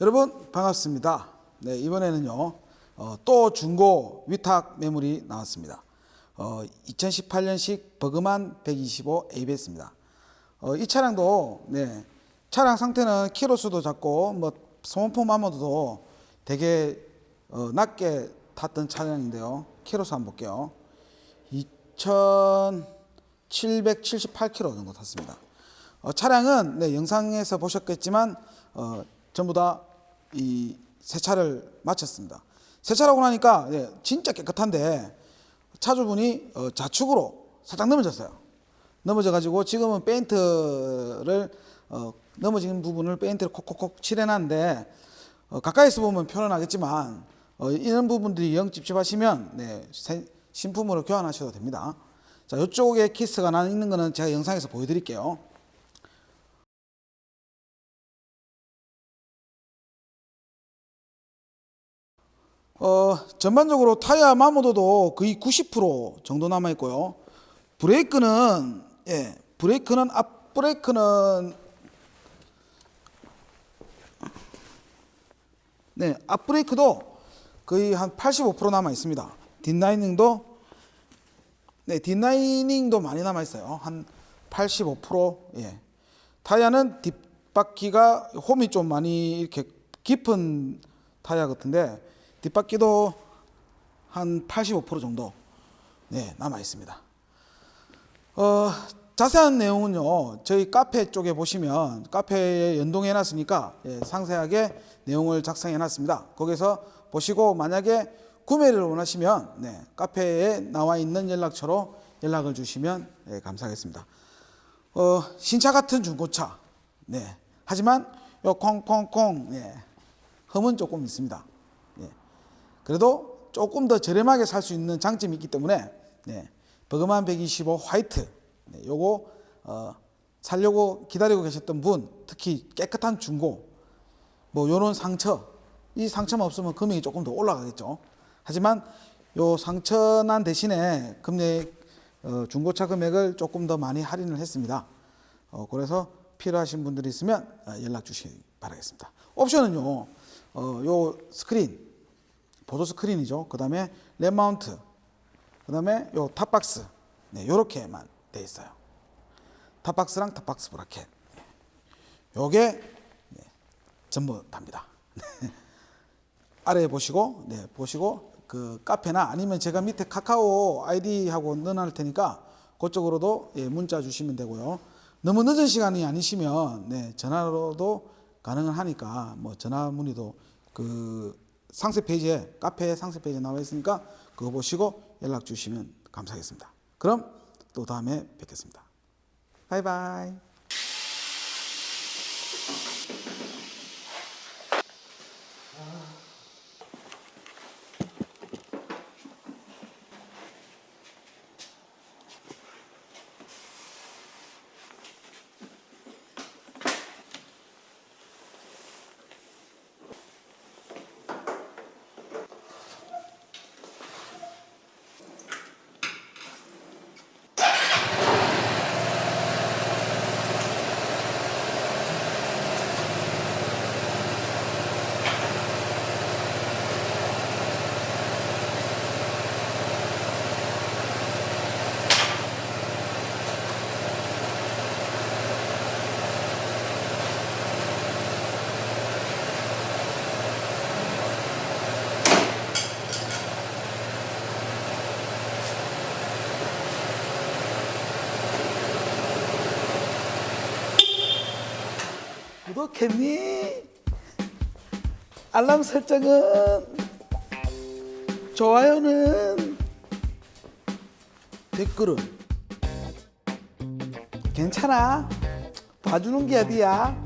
여러분 반갑습니다. 네, 이번에는요 어, 또 중고 위탁 매물이 나왔습니다. 어, 2018년식 버그만 125 ABS입니다. 어, 이 차량도 네, 차량 상태는 키로 수도 작고 뭐 소모품 암호도 되게 어, 낮게 탔던 차량인데요. 키로 수 한번 볼게요. 2,778km 정도 탔습니다. 어, 차량은 네, 영상에서 보셨겠지만 어, 전부 다 이 세차를 마쳤습니다. 세차라고 나니까 예, 진짜 깨끗한데 차주분이 어, 좌측으로 살짝 넘어졌어요. 넘어져 가지고 지금은 페인트를 어, 넘어진 부분을 페인트를 콕콕콕 칠해놨는데 어, 가까이서 보면 표현하겠지만 어, 이런 부분들이 영 찝찝하시면 네, 새- 신품으로 교환하셔도 됩니다. 자, 이쪽에 키스가 나 있는 거는 제가 영상에서 보여드릴게요. 어, 전반적으로 타이어 마모도도 거의 90% 정도 남아 있고요. 브레이크는 예, 브레이크는 앞 브레이크는 네, 앞 브레이크도 거의 한 85% 남아 있습니다. 뒷라이닝도 네, 뒷라이닝도 많이 남아 있어요. 한 85% 예. 타이어는 뒷바퀴가 홈이 좀 많이 이렇게 깊은 타이어 같은데 뒷바퀴도 한 85% 정도 네, 남아 있습니다. 어, 자세한 내용은요, 저희 카페 쪽에 보시면 카페에 연동해 놨으니까 예, 상세하게 내용을 작성해 놨습니다. 거기서 보시고 만약에 구매를 원하시면 네, 카페에 나와 있는 연락처로 연락을 주시면 예, 감사하겠습니다. 어, 신차 같은 중고차. 네. 하지만 요 콩콩콩 예, 흠은 조금 있습니다. 예. 그래도 조금 더 저렴하게 살 수 있는 장점이 있기 때문에 네, 버그만 125 화이트 네, 요거 어, 살려고 기다리고 계셨던 분 특히 깨끗한 중고 뭐 요런 상처 이 상처만 없으면 금액이 조금 더 올라가겠죠. 하지만 요 상처난 대신에 금액 어, 중고차 금액을 조금 더 많이 할인을 했습니다. 어, 그래서 필요하신 분들이 있으면 어, 연락 주시기 바라겠습니다. 옵션은요, 어, 요 스크린 보조 스크린이죠. 그 다음에 랩 마운트, 그 다음에 요 탑박스, 네, 요렇게만 돼 있어요. 탑박스랑 탑박스 브라켓. 요게 네, 전부 답니다. 아래에 보시고, 네, 보시고 그 카페나 아니면 제가 밑에 카카오 아이디하고 넣어놓을 테니까 그쪽으로도 예, 문자 주시면 되고요. 너무 늦은 시간이 아니시면 네, 전화로도 가능은 하니까 뭐 전화 문의도 그 상세 페이지에 카페 상세 페이지에 나와 있으니까 그거 보시고 연락 주시면 감사하겠습니다. 그럼 또 다음에 뵙겠습니다. 바이바이. 구독했니? 알람 설정은 좋아요는 댓글은 괜찮아 봐주는 게 어디야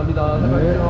감사합니다. 들어가십시오.